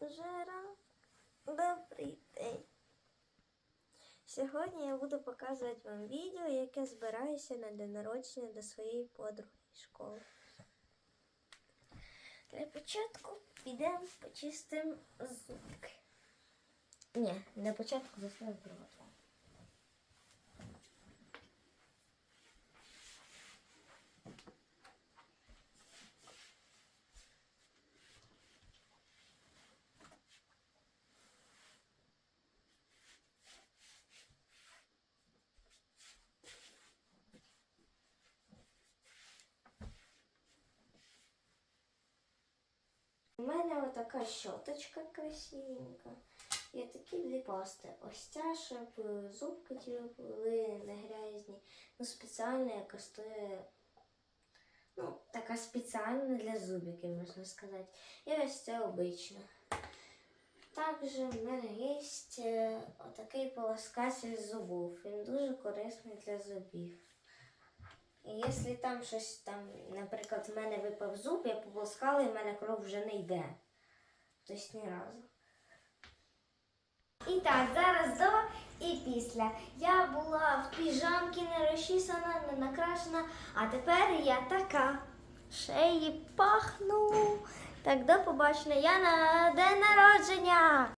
Жара. Добрий день. Сьогодні я буду показувати вам відео, яке збираюся на день народження до своєї подруги школи. Для початку підемо почистимо зубки. Ні, для початку заставимо приготувати. Отака щоточка красивенька. І такі дві пасти. Ось ця, щоб е, зубки ті були не грязні. Ну, спеціальна, яка стоїть. Ну, така спеціальна для зубиків, можна сказати. І ось це обична. Також в мене є е, отакий полоскатель зубів. Він дуже корисний для зубів. І якщо там щось там, наприклад, в мене випав зуб, я пополоскала і в мене кров вже не йде. Тобто ні разу. І так, зараз до і після. Я була в піжамці не розчісана, не накрашена, а тепер я така. Шеї пахну. Так, до побачення. Я на день народження.